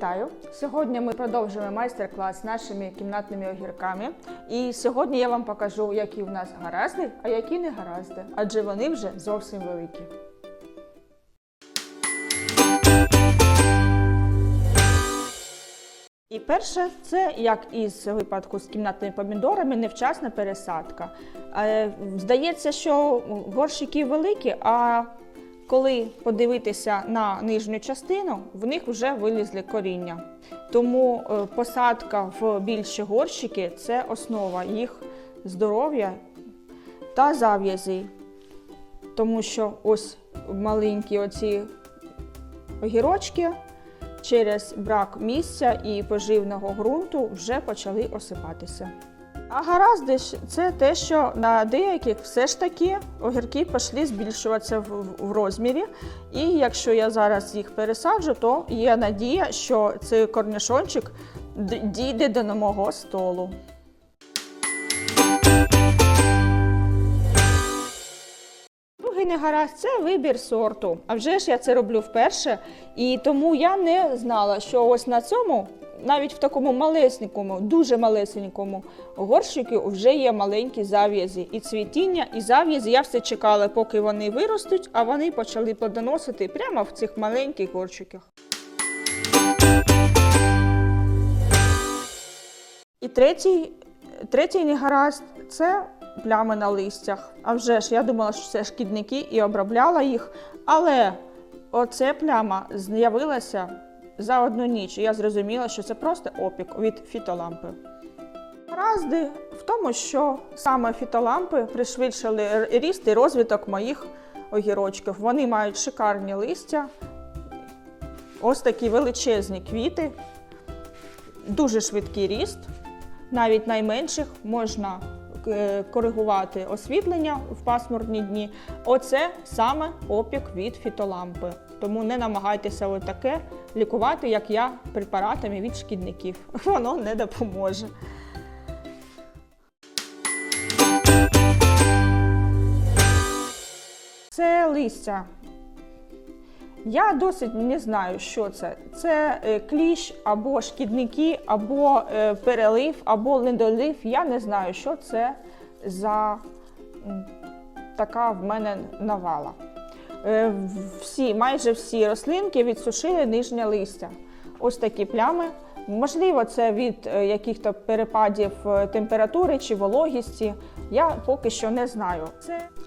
Вітаю! Сьогодні ми продовжуємо майстер-клас з нашими кімнатними огірками. І сьогодні я вам покажу, які в нас гаразди, а які не гаразди, адже вони вже зовсім великі. І перше, це як із випадку з кімнатними помідорами, невчасна пересадка. Е, Здається, що горщики великі, а коли подивитися на нижню частину, в них вже вилізли коріння. Тому е, посадка в більші горщики це основа їх здоров'я та зав'язей. Тому що ось маленькі оці огірочки через брак місця і поживного ґрунту вже почали осипатися. А гаразди ж це те, що на деяких все ж таки огірки пішли збільшуватися в- в розмірі. І якщо я зараз їх пересаджу, то є надія, що цей корнішончик дійде до мого столу. Другий негаразд це вибір сорту. А вже ж я це роблю вперше, і тому я не знала, що ось на цьому, навіть в такому малесенькому, дуже малесенькому горщику вже є маленькі зав'язі. І цвітіння, і зав'язі. Я все чекала, поки вони виростуть, а вони почали плодоносити прямо в цих маленьких горщиках. І третій, третій негаразд це плями на листях. А вже ж я думала, що це шкідники і обробляла їх. Але оце пляма з'явилася за одну ніч. Я зрозуміла, що це просто опік від фітолампи. Гаразди в тому, що саме фітолампи пришвидшили ріст і розвиток моїх огірочків. Вони мають шикарні листя, ось такі величезні квіти, дуже швидкий ріст. Навіть найменших можна коригувати освітлення в пасмурні дні. Оце саме опік від фітолампи. Тому не намагайтеся отаке лікувати, як я, препаратами від шкідників. Воно не допоможе. Це листя. Я досить не знаю, що це. Це е, кліщ або шкідники, або е, перелив, або недолив. Я не знаю, що це за така в мене навала. Е, Всі, майже всі рослинки відсушили нижнє листя. Ось такі плями. Можливо, це від яких-то перепадів температури чи вологісті. Я поки що не знаю.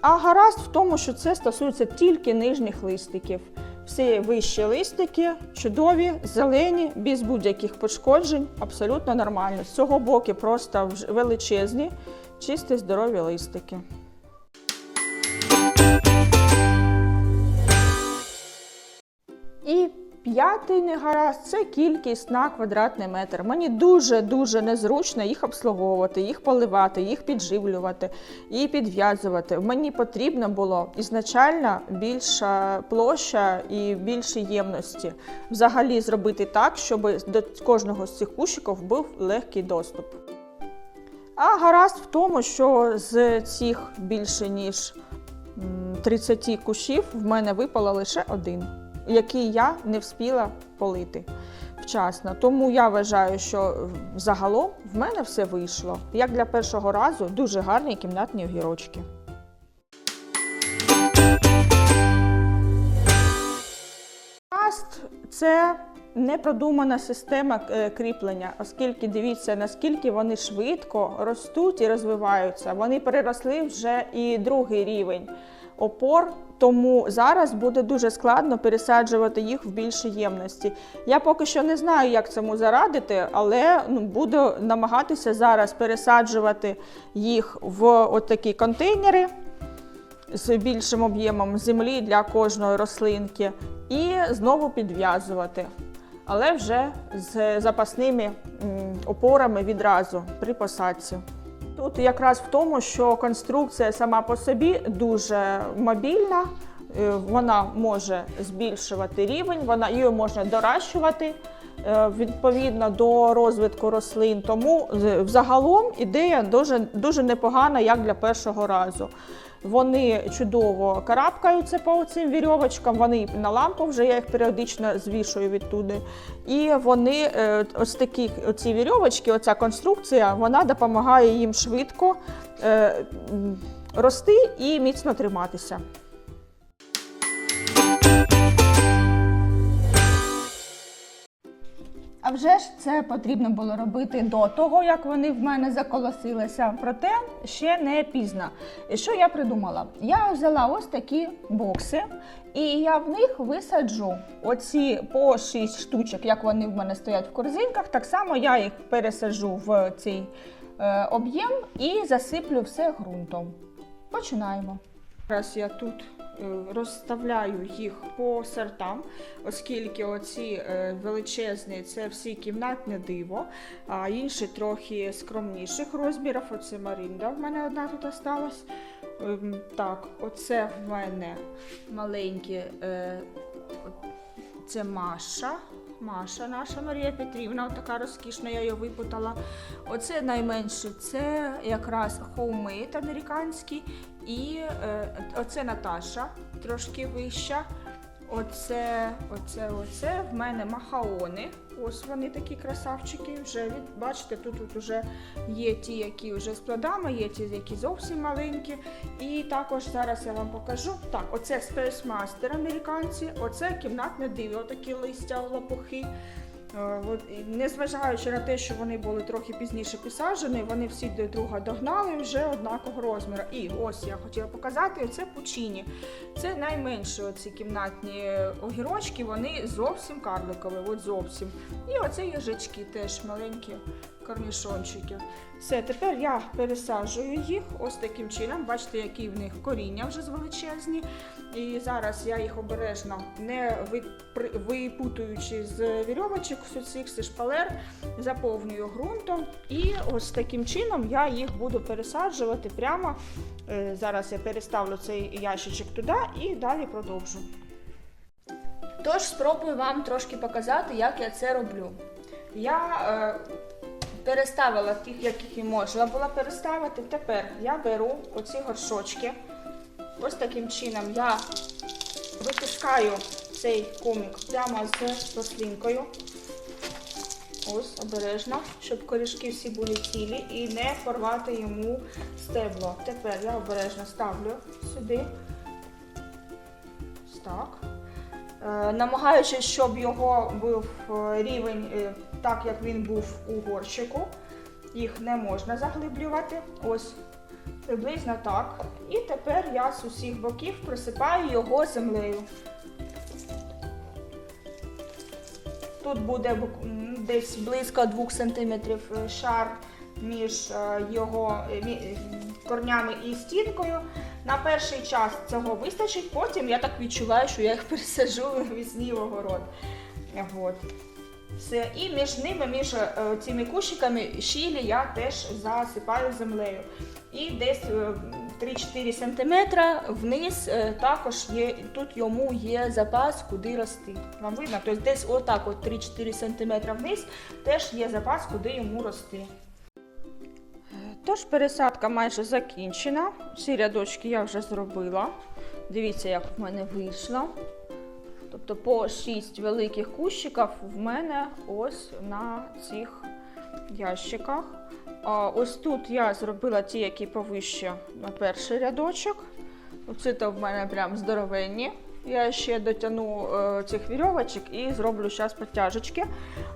А гаразд в тому, що це стосується тільки нижніх листиків. Всі вищі листики чудові, зелені, без будь-яких пошкоджень, абсолютно нормально. З цього боку просто величезні, чисті здорові листики. П'ятий негаразд це кількість на квадратний метр. Мені дуже-дуже незручно їх обслуговувати, їх поливати, їх підживлювати і підв'язувати. Мені потрібно було ізначально більша площа і більше ємності. Взагалі зробити так, щоб до кожного з цих кущиків був легкий доступ. А гаразд в тому, що з цих більше ніж м, 30 кущів в мене випало лише один, який я не вспіла полити вчасно. Тому я вважаю, що загалом в мене все вийшло. Як для першого разу, дуже гарні кімнатні огірочки. Каст це непродумана система е, кріплення, оскільки дивіться, наскільки вони швидко ростуть і розвиваються. Вони переросли вже і другий рівень опор. Тому зараз буде дуже складно пересаджувати їх в більші ємності. Я поки що не знаю, як цьому зарадити, але ну, буду намагатися зараз пересаджувати їх в от такі контейнери з більшим об'ємом землі для кожної рослинки і знову підв'язувати, але вже з запасними опорами відразу при посадці. Тут якраз в тому, що конструкція сама по собі дуже мобільна, е, вона може збільшувати рівень, вона її можна доращувати е, відповідно до розвитку рослин. Тому взагалом ідея дуже, дуже непогана як для першого разу. Вони чудово карабкаються по цим вірьовочкам, вони на лампу вже я їх періодично звішую відтуди. І вони е, ось такі оці вірьовочки, оця конструкція, вона допомагає їм швидко е, рости і міцно триматися. Вже ж це потрібно було робити до того, як вони в мене заколосилися. Проте ще не пізно. Що я придумала? Я взяла ось такі бокси, і я в них висаджу оці по 6 штучок, як вони в мене стоять в корзинках. Так само я їх пересаджу в цей е, об'єм і засиплю все ґрунтом. Починаємо. Зараз я тут розставляю їх по сортам, оскільки оці е, величезні це всі кімнатне диво, а інші трохи скромніших розмірів. Оце Марінда в мене одна тут осталась. Ем, Так, оце в мене маленькі, е, це Маша. Маша, наша Марія Петрівна, така розкішна, я її випутала. Оце найменше, це якраз хоумейт американський. І е, оце Наташа, трошки вища. Оце, оце, оце в мене махаони. Ось вони такі красавчики. Вже від- бачите, тут, тут вже є ті, які вже з плодами, є ті, які зовсім маленькі. І також зараз я вам покажу. Так, оце Master американці, оце кімнатне диво, такі листя, лопухи. Е, От, незважаючи на те, що вони були трохи пізніше посаджені, вони всі до друга догнали вже однакового розміру. І ось я хотіла показати, це пучині. Це найменші оці кімнатні огірочки, вони зовсім карликові, от зовсім. І оце їжачки теж маленькі корнішончики. Все, тепер я пересаджую їх ось таким чином. Бачите, які в них коріння вже величезні. І зараз я їх обережно, не випутуючи з вірьовочок цих шпалер, заповнюю ґрунтом. І ось таким чином я їх буду пересаджувати прямо. Е, Зараз я переставлю цей ящичок туди і далі продовжу. Тож спробую вам трошки показати, як я це роблю. Я е, переставила тих, яких і можна було переставити. Тепер я беру оці горшочки. Ось таким чином я витискаю цей комік прямо з рослинкою. Ось обережно, щоб корішки всі були цілі і не порвати йому стебло. Тепер я обережно ставлю сюди. Так. Е, намагаючись, щоб його був е, рівень е, так, як він був у горщику. Їх не можна заглиблювати. Ось приблизно так. І тепер я з усіх боків присипаю його землею. Тут буде десь близько 2 см шар між е, його е, е, корнями і стінкою. На перший час цього вистачить, потім я так відчуваю, що я їх пересаджу весні в огород. От. Все. І між ними, між е, цими кущиками щілі я теж засипаю землею. І десь е, 3-4 см вниз е, також є, тут йому є запас, куди рости. Вам видно? Тобто десь отак от 3-4 см вниз теж є запас, куди йому рости. Тож пересадка майже закінчена. Всі рядочки я вже зробила. Дивіться, як в мене вийшло. Тобто по 6 великих кущиків в мене ось на цих ящиках. А ось тут я зробила ті, які повище на перший рядочок. Оце то в мене прям здоровенні. Я ще дотягну е, цих вірьовочок і зроблю зараз підтяжечки.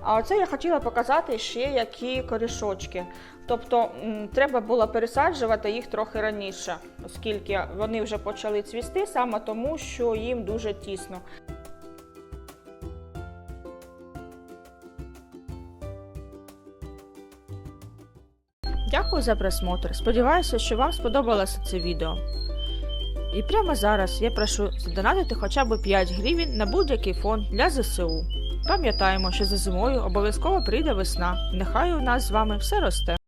А оце я хотіла показати ще які корішочки. Тобто треба було пересаджувати їх трохи раніше, оскільки вони вже почали цвісти, саме тому, що їм дуже тісно. Дякую за просмотр. Сподіваюся, що вам сподобалося це відео. І прямо зараз я прошу задонатити хоча б 5 гривень на будь-який фонд для ЗСУ. Пам'ятаємо, що за зимою обов'язково прийде весна. Нехай у нас з вами все росте.